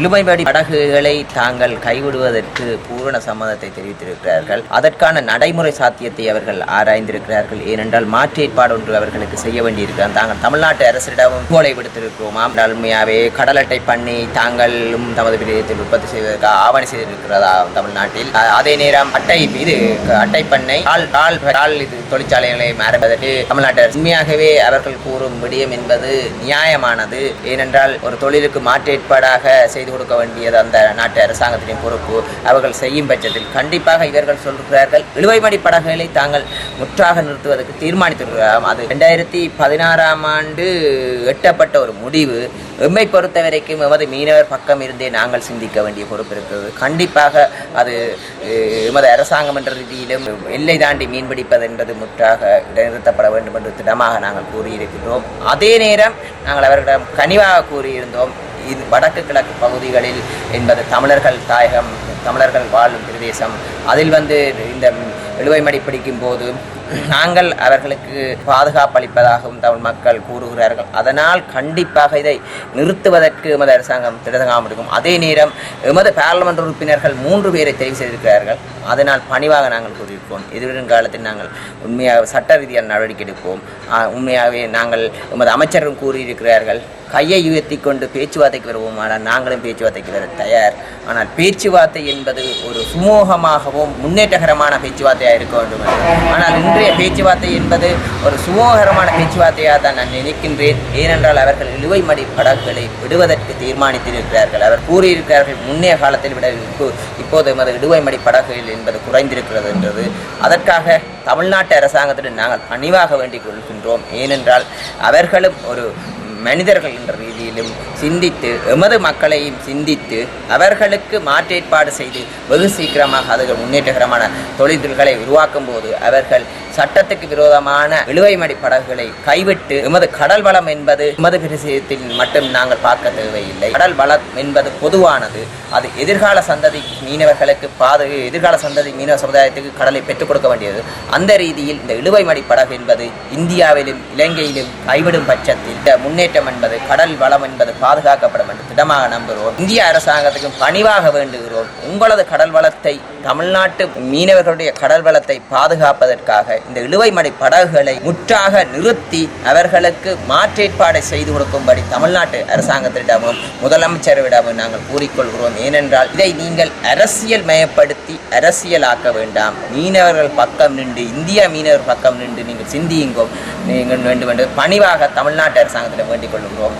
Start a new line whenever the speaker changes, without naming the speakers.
இழுமைப்படி படகுகளை தாங்கள் கைவிடுவதற்கு பூரண சம்மதத்தை தெரிவித்திருக்கிறார்கள். அதற்கான நடைமுறை சாத்தியத்தை அவர்கள் ஆராய்ந்திருக்கிறார்கள். ஏனென்றால் மாற்று ஏற்பாடு ஒன்று அவர்களுக்கு செய்ய வேண்டியிருக்கிறார் தாங்கள் தமிழ்நாட்டு அரசிடமும் கோலை விடுத்திருக்கிறோமாம் என்றால் உண்மையாவே கடல் அட்டை பண்ணி தாங்களும் தமது பிரியத்தில் உற்பத்தி செய்வதற்கு ஆவணி செய்திருக்கிறதா தமிழ்நாட்டில்? அதே நேரம் அட்டை இது அட்டை பண்ணை ஆள் கால் இது தொழிற்சாலைகளை ஆரம்பிப்பதற்கு தமிழ்நாட்டு அரசு உண்மையாகவே அவர்கள் கூறும் விடியம் என்பது நியாயமானது. ஏனென்றால் ஒரு தொழிலுக்கு மாற்று ஏற்பாடாக செய்து கொடுக்க வேண்டியது அந்த நாட்டு அரசாங்கத்தின் பொறுப்பு. அவர்கள் செய்யும் பட்சத்தில் கண்டிப்பாக இவர்கள் சொல்கிறார்கள் இழுவைமடி படகுகளை தாங்கள் முற்றாக நிறுத்துவதற்கு தீர்மானித்திருக்கிறார். அது ரெண்டாயிரத்தி பதினாறாம் ஆண்டு எட்டப்பட்ட ஒரு முடிவு. எம்மை பொறுத்த வரைக்கும் எமது மீனவர் பக்கம் இருந்தே நாங்கள் சிந்திக்க வேண்டிய பொறுப்பு இருக்கிறது. கண்டிப்பாக அது எமது அரசாங்கம் என்ற ரீதியிலும் எல்லை தாண்டி மீன்பிடிப்பது என்பது முற்றாக இடைநிறுத்தப்பட வேண்டும் என்று திடமாக நாங்கள் கூறியிருக்கிறோம் அதே நேரம் நாங்கள் அவர்களிடம் கனிவாக கூறியிருந்தோம். இது வடக்கு கிழக்கு பகுதிகளில் என்பது தமிழர்கள் தாயகம் தமிழர்கள் வாழும் பிரதேசம். அதில் வந்து இந்த இழுவைமடி பிடிக்கும் போது நாங்கள் அவர்களுக்கு பாதுகாப்பு அளிப்பதாகவும் தமிழ் மக்கள் கூறுகிறார்கள். அதனால் கண்டிப்பாக இதை நிறுத்துவதற்கு எமது அரசாங்கம் திடதகாமல் இருக்கும். அதே நேரம் எமது பாராளுமன்ற உறுப்பினர்கள் மூன்று பேரை தெரிவு செய்திருக்கிறார்கள். அதனால் பணிவாக நாங்கள் கூறியிருப்போம். எதிர்வரும் காலத்தில் நாங்கள் உண்மையாக சட்ட ரீதியான நடவடிக்கை எடுப்போம். உண்மையாகவே நாங்கள் எமது அமைச்சரும் கூறியிருக்கிறார்கள். கையை உயர்த்தி கொண்டு பேச்சுவார்த்தைக்கு வருவோம். ஆனால் நாங்களும் பேச்சுவார்த்தைக்கு வர தயார். ஆனால் பேச்சுவார்த்தை என்பது ஒரு சுமூகமாகவும் முன்னேற்றகரமான பேச்சுவார்த்தையாக இருக்க வேண்டும். ஆனால் இன்றைய பேச்சுவார்த்தை என்பது ஒரு சுமோகரமான பேச்சுவார்த்தையாக தான் நான் நினைக்கின்றேன். ஏனென்றால் அவர்கள் இழுவைமடி படகுகளை விடுவதற்கு தீர்மானித்திருக்கிறார்கள். அவர் கூறியிருக்கிறார்கள் முன்னைய காலத்தில் விட இப்போது எமது இடுவைமடி படகுகள் என்பது குறைந்திருக்கிறது என்றது. அதற்காக தமிழ்நாட்டு அரசாங்கத்துடன் நாங்கள் பணிவாக வேண்டிக் கொள்கின்றோம். ஏனென்றால் அவர்களும் ஒரு மனிதர்கள் என்ற ரீதியிலும் சிந்தித்து எமது மக்களையும் சிந்தித்து அவர்களுக்கு மாற்றேற்பாடு செய்து வெகு சீக்கிரமாக அதுகள் முன்னேற்றகரமான தொழில்களை உருவாக்கும் போது அவர்கள் சட்டத்துக்கு விரோதமான இழுவைமடி படகுகளை கைவிட்டு எமது கடல் வளம் என்பது எமது பிரதேசத்தில் மட்டும் நாங்கள் பார்க்க தேவையில்லை. கடல் வளம் என்பது பொதுவானது. அது எதிர்கால சந்ததி மீனவர்களுக்கு பாது எதிர்கால சந்ததி மீனவ சமுதாயத்துக்கு கடலை பெற்றுக் கொடுக்க வேண்டியது. அந்த ரீதியில் இந்த இழுவைமடி படகு என்பது இந்தியாவிலும் இலங்கையிலும் கைவிடும் பட்சத்தில் இந்த முன்னேற்றம் என்பது கடல் வளம் என்பது பாதுகாக்கப்படும் என்று திடமாக நம்புகிறோம். இந்திய அரசாங்கத்துக்கும் பணிவாக வேண்டுகிறோம். உங்களது கடல் வளத்தை தமிழ்நாட்டு மீனவர்களுடைய கடல் வளத்தை பாதுகாப்பதற்காக இந்த இழுவைமடை படகுகளை முற்றாக நிறுத்தி அவர்களுக்கு மாற்றேற்பாடை செய்து கொடுக்கும்படி தமிழ்நாட்டு அரசாங்கத்திடமும் முதலமைச்சரிடமும் நாங்கள் கூறிக்கொள்கிறோம். ஏனென்றால் இதை நீங்கள் அரசியல் மயப்படுத்தி அரசியலாக்க வேண்டாம். மீனவர்கள் பக்கம் நின்று இந்திய மீனவர் பக்கம் நின்று நீங்கள் சிந்தியுங்கோ நீங்கள் வேண்டும் என்று பணிவாக தமிழ்நாட்டு அரசாங்கத்திடம் வேண்டிக் கொள்கிறோம்